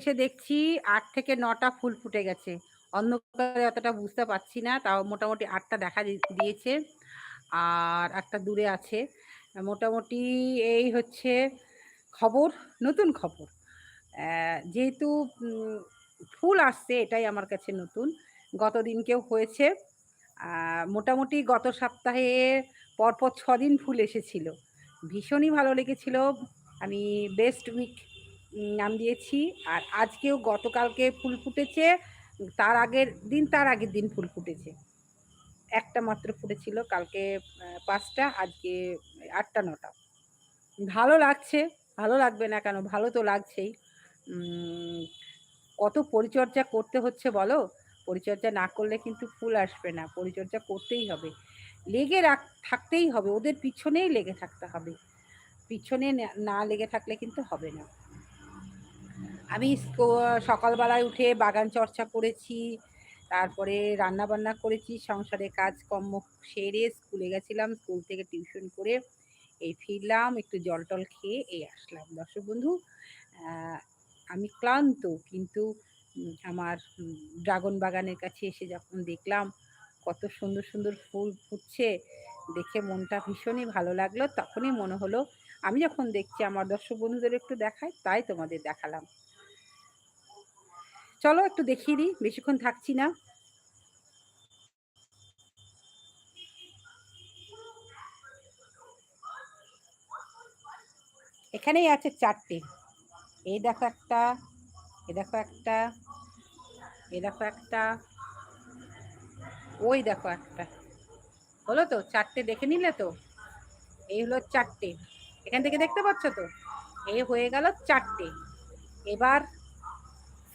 এসে দেখছি আট থেকে নটা ফুল ফুটে গেছে। অন্ধকারে অতটা বুঝতে পারছি না, তাও মোটামুটি আটটা দেখা দিয়েছে। আর একটা দূরে আছে। মোটামুটি এই হচ্ছে খবর, নতুন খবর। যেহেতু ফুল আসছে, এটাই আমার কাছে নতুন। গত দিনকেও হয়েছে। মোটামুটি গত সপ্তাহে পরপর ছদিন ফুল এসেছিল। ভীষণই ভালো লেগেছিল। আমি বেস্ট উইক নাম দিয়েছি। আর আজকেও গতকালকে ফুল ফুটেছে। তার আগের দিন, তার আগের দিন ফুল ফুটেছে। একটা মাত্র ফুটেছিল কালকে পাঁচটা, আজকে আটটা, নটা। ভালো লাগছে, ভালো লাগবে না কেন? ভালো তো লাগছেই। কত পরিচর্যা করতে হচ্ছে বলো? পরিচর্যা না করলে কিন্তু ফুল আসবে না। পরিচর্যা করতেই হবে। লেগে রাখ, থাকতেই হবে। ওদের পিছনেই লেগে থাকতে হবে। পিছনে না লেগে থাকলে কিন্তু হবে না। আমি সকালবেলায় উঠে বাগান চর্চা করেছি, তারপরে রান্না বান্না করেছি, সংসারে কাজকর্ম সেরে স্কুলে গেছিলাম, স্কুল থেকে টিউশন করে এই ফিরলাম, একটু জল টল খেয়ে এই আসলাম। দর্শক বন্ধু আমি ক্লান্ত, কিন্তু আমার ড্রাগন বাগানের কাছে এসে যখন দেখলাম কত সুন্দর সুন্দর ফুল ফুটছে, দেখে মনটা ভীষণই ভালো লাগল। তখনই মনে হলো, আমি যখন দেখছি আমার দর্শক বন্ধুদের একটু দেখাই, তাই তোমাদের দেখালাম। চলো একটু দেখিয়ে দিই, বেশিক্ষণ থাকছি না। এখানেই আছে চারটে। এই দেখো একটা, এ দেখো একটা, এ দেখো একটা, ওই দেখো একটা। হলো তো? চারটে দেখে নিলে তো? এই হলো চারটে। এখান থেকে দেখতে পাচ্ছ তো? এই হয়ে গেল চারটে। এবার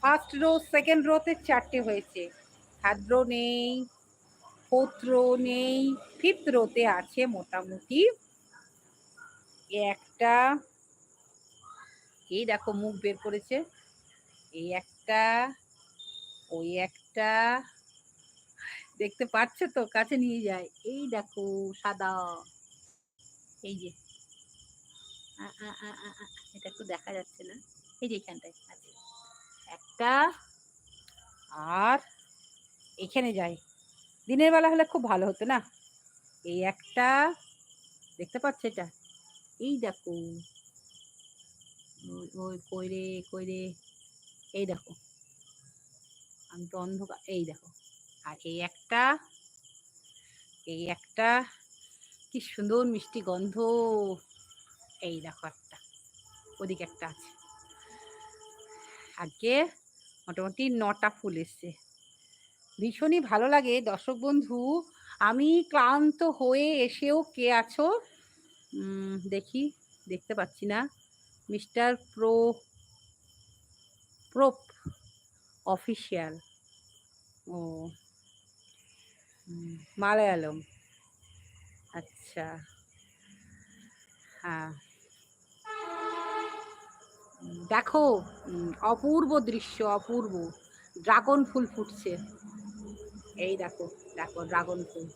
ফার্স্ট রো, সেকেন্ড রোতে চারটে হয়েছে। থার্ড রো নেই, ফোর্থ রো নেই, ফিফথ রোতে আছে মোটামুটি। একটা, এই দেখো মুখ বের করেছে। এই একটা, ওই একটা, দেখতে পাচ্ছ তো, কাছে নিয়ে যায়। এই দেখো, সাদা। এই যে। এটা একটু দেখা যাচ্ছে না। এই যে এখানটায় আছে। একটা আর এখানে যাই। দিনের বেলা হলে খুব ভালো হতো না? এই একটা, দেখতে পাচ্ছ এটা? এই দেখো। ওই কই রে কই রে? এই দেখো। আমি তো অন্ধকার, এই দেখো। আর এই একটা এই একটা, কি সুন্দর মিষ্টি গন্ধ। এই দেখো একটা, ওদিকে একটা আছে। আজকে মোটামুটি নটা ফুল এসছে। ভীষণই ভালো লাগে। দর্শক বন্ধু, আমি ক্লান্ত হয়ে এসেও কে আছো? দেখি, দেখতে পাচ্ছি না। Mister pro, prop official. ও মালায়ালম। আচ্ছা। হ্যাঁ। দেখো অপূর্ব দৃশ্য, অপূর্ব। ড্রাগন ফুল ফুটছে। এই দেখো দেখো ড্রাগন ফুল।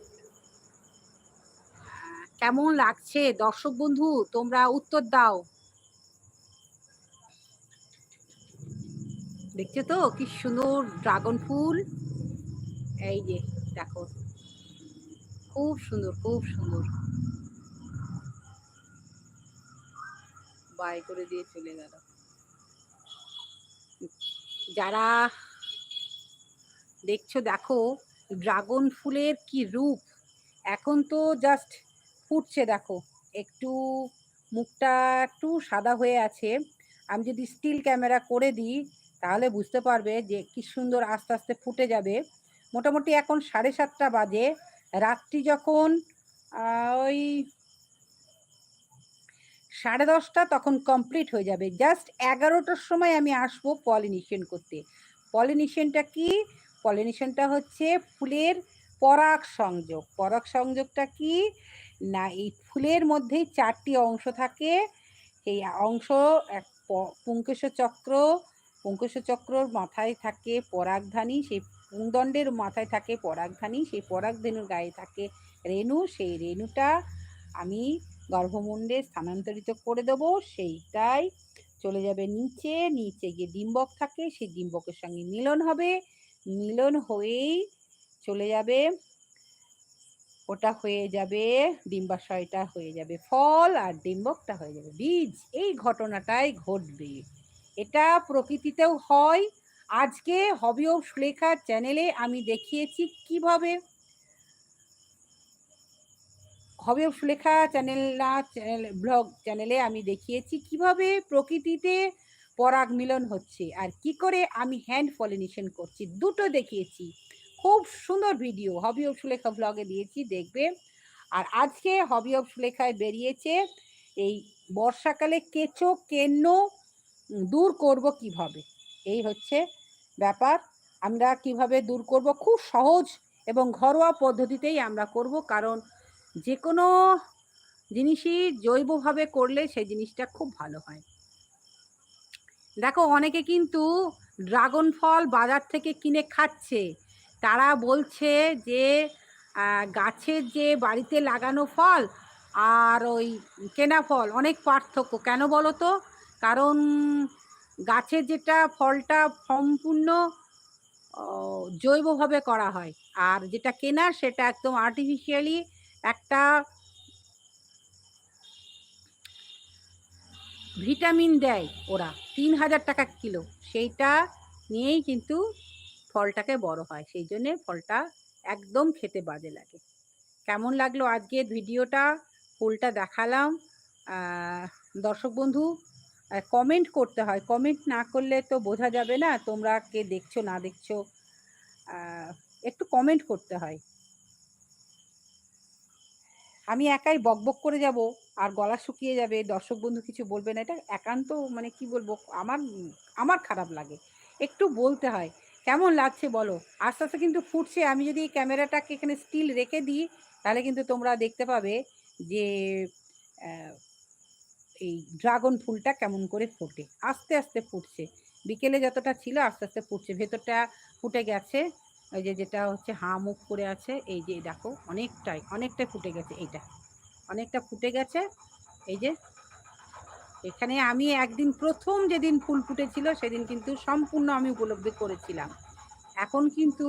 কেমন লাগছে? দর্শক বন্ধু, তোমরা উত্তর দাও। দেখছ তো, কি সুন্দর ড্রাগন ফুল? এই যে, দেখো। খুব সুন্দর খুব সুন্দর। বাই করে দিয়ে চলে গেল। যারা দেখছ, দেখো, ড্রাগন ফুলের কি রূপ? এখন তো জাস্ট ফুটছে, দেখো। একটু মুখটা একটু সাদা হয়ে আছে। আমি যদি স্টিল ক্যামেরা করে দিই, তাহলে বুঝতে পারবে যে কি সুন্দর আস্তে আস্তে ফুটে যাবে। মোটামুটি এখন সাড়ে সাতটা বাজে। রাত্রি যখন ওই সাড়ে দশটা তখন কমপ্লিট হয়ে যাবে। জাস্ট এগারোটার সময় আমি আসব পলিনেশন করতে। পলিনেশনটা কি? পলিনেশনটা হচ্ছে ফুলের পরাগ সংযোগ। পরাগ সংযোগটা কি? না, এই ফুলের মধ্যেই চারটি অংশ থাকে। সেই অংশ এক পুঙ্কেশ চক্র পুঙ্কেশ চক্রর মাথায় থাকে পরাগধানী, সেই পুংদণ্ডের মাথায় থাকে পরাগধানী, সেই পরাগধেনুর গায়ে থাকে রেণু। সেই রেণুটা আমি গর্ভমুণ্ডে স্থানান্তরিত করে দেবো। সেইটাই চলে যাবে নিচে। নিচে গিয়ে ডিম্বক থাকে, সেই ডিম্বকের সঙ্গে মিলন হবে। মিলন হয়েই চলে যাবে। ওটা হয়ে যাবে, ডিম্বাশয়টা হয়ে যাবে ফল আর ডিম্বকটা হয়ে যাবে বীজ। এই ঘটনাটাই ঘটবে। এটা প্রকৃতিতেও হয়। আজকে হবি অফ চ্যানেলে আমি দেখিয়েছি কীভাবে হবি সুলেখা চ্যানেল না চ্যানেল ব্লগ চ্যানেলে আমি দেখিয়েছি কীভাবে প্রকৃতিতে পরাগ মিলন হচ্ছে আর কি করে আমি হ্যান্ড পলিনেশন করছি, দুটো দেখিয়েছি। খুব সুন্দর ভিডিও হবি অফ সুলেখা ব্লগে দিয়েছি, দেখবে। আর আজকে হবি অফ সুলেখায় বেরিয়েছে এই বর্ষাকালে কেঁচো, কেন্ন দূর করব কীভাবে? এই হচ্ছে ব্যাপার। আমরা কীভাবে দূর করব? খুব সহজ এবং ঘরোয়া পদ্ধতিতেই আমরা করব, কারণ যে কোনো জিনিসই জৈবভাবে করলে সেই জিনিসটা খুব ভালো হয়। দেখো, অনেকে কিন্তু ড্রাগন ফল বাজার থেকে কিনে খাচ্ছে। তারা বলছে যে গাছের যে বাড়িতে লাগানো ফল আর ওই কেনা ফল অনেক পার্থক্য। কেন বলো তো? কারণ গাছের যেটা ফলটা সম্পূর্ণ জৈবভাবে করা হয়। আর যেটা কেনা সেটা একদম আর্টিফিশিয়ালি একটা ভিটামিন দেয় ওরা, তিন হাজার টাকা কিলো। সেইটা নিয়েই কিন্তু ফলটাকে বড় হয়, সেই জন্যে ফলটা একদম খেতে বাজে লাগে। কেমন লাগল আজকের ভিডিওটা? ফুলটা দেখালাম। দর্শক বন্ধু কমেন্ট করতে হয়। কমেন্ট না করলে তো বোঝা যাবে না, তোমরা কে দেখছ না দেখছ। একটু কমেন্ট করতে হয়। আমি একাই বকবক করে যাব আর গলা শুকিয়ে যাবে, দর্শক বন্ধু কিছু বলবে না, এটা একান্ত মানে কি বলব, আমার আমার খারাপ লাগে। একটু বলতে হয়, কেমন লাগছে বলো? আস্তে আস্তে কিন্তু ফুটছে, আমি যদি এই ক্যামেরাটাকে এখানে স্টিল রেখে দিই, তাহলে কিন্তু তোমরা দেখতে পাবে যে এই ড্রাগন ফুলটা কেমন করে ফোটে। আস্তে আস্তে ফুটছে, বিকেলে যতটা ছিল আস্তে আস্তে ফুটছে, ভেতরটা ফুটে গেছে। ওই যে যেটা হচ্ছে হাঁ মুখ করে আছে, এই যে দেখো অনেকটাই অনেকটাই ফুটে গেছে এইটা। অনেকটা ফুটে গেছে, এই যে এখানে আমি একদিন প্রথম যেদিন ফুল ফুটেছিল সেদিন কিন্তু সম্পূর্ণ আমি উপলব্ধি করেছিলাম। এখন কিন্তু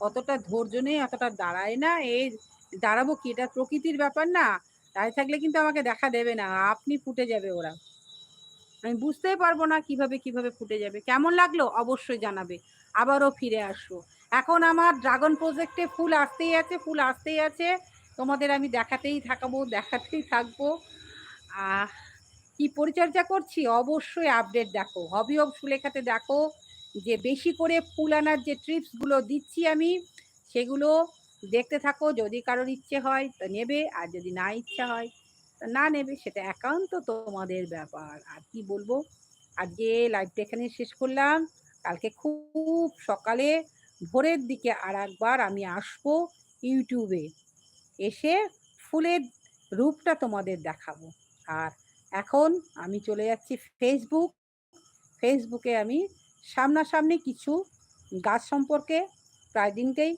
অতটা ধৈর্য নেই, অতটা দাঁড়ায় না, এই দাঁড়াবো কি? এটা প্রকৃতির ব্যাপার না, দাঁড়িয়ে থাকলে কিন্তু আমাকে দেখা দেবে না, আপনি ফুটে যাবে ওরা। আমি বুঝতেই পারব না কীভাবে কীভাবে ফুটে যাবে। কেমন লাগল? অবশ্যই জানাবে। আবারও ফিরে আসব। এখন আমার ড্রাগন প্রজেক্টে ফুল আসতেই আছে, ফুল আসতেই আছে। তোমাদের আমি দেখাতেই থাকাবো, দেখাতেই থাকব। কি পরিচর্যা করছি? অবশ্যই আপডেট দেখো। হবি অব সুলেখাতে দেখো, যে বেশি করে ফুল আনার যে ট্রিপসগুলো দিচ্ছি আমি, সেগুলো দেখতে থাকো। যদি কারোর ইচ্ছে হয়, তো নেবে। আর যদি না ইচ্ছা হয়, তা না নেবে। সেটা একান্ত তোমাদের ব্যাপার। আর কি বলব? আজকে লাইভটা এখানে শেষ করলাম। কালকে খুব সকালে ভোরের দিকে আর একবার আমি আসব ইউটিউবে। এসে ফুলের রূপটা তোমাদের দেখাবো। আর এখন আমি চলে যাচ্ছি ফেসবুক ফেসবুকে আমি সামনাসামনি কিছু গাছ সম্পর্কে প্রায় দিনকেই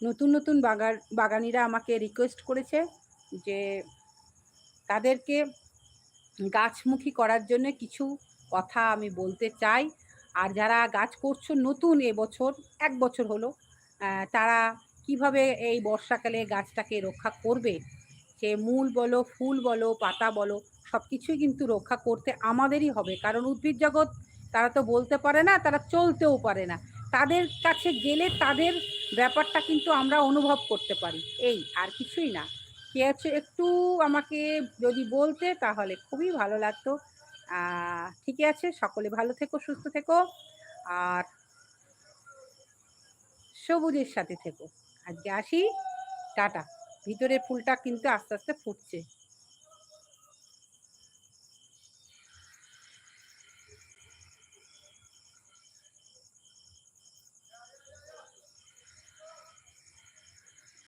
নতুন নতুন বাগান বাগানিরা আমাকে রিকোয়েস্ট করেছে যে তাদেরকে গাছমুখী করার জন্য কিছু কথা আমি বলতে চাই। আর যারা গাছ করছ নতুন এবছর, এক বছর হলো তারা কীভাবে এই বর্ষাকালে গাছটাকে রক্ষা করবে? সে মূল বলো, ফুল বলো, পাতা বলো সব কিছুই কিন্তু রক্ষা করতে আমাদেরই হবে। কারণ উদ্ভিদ জগৎ, তারা তো বলতে পারে না, তারা চলতেও পারে না। তাদের কাছে গেলে তাদের ব্যাপারটা কিন্তু আমরা অনুভব করতে পারি। এই, আর কিছুই না। কে আছে একটু আমাকে যদি বলতে, তাহলে খুবই ভালো লাগতো। ঠিকই আছে। সকলে ভালো থেকো, সুস্থ থেকো। আর সবুজের সাথে থেকো। আজকে আসি। টাটা। ভিতরের ফুলটা কিন্তু আস্তে আস্তে ফুটছে।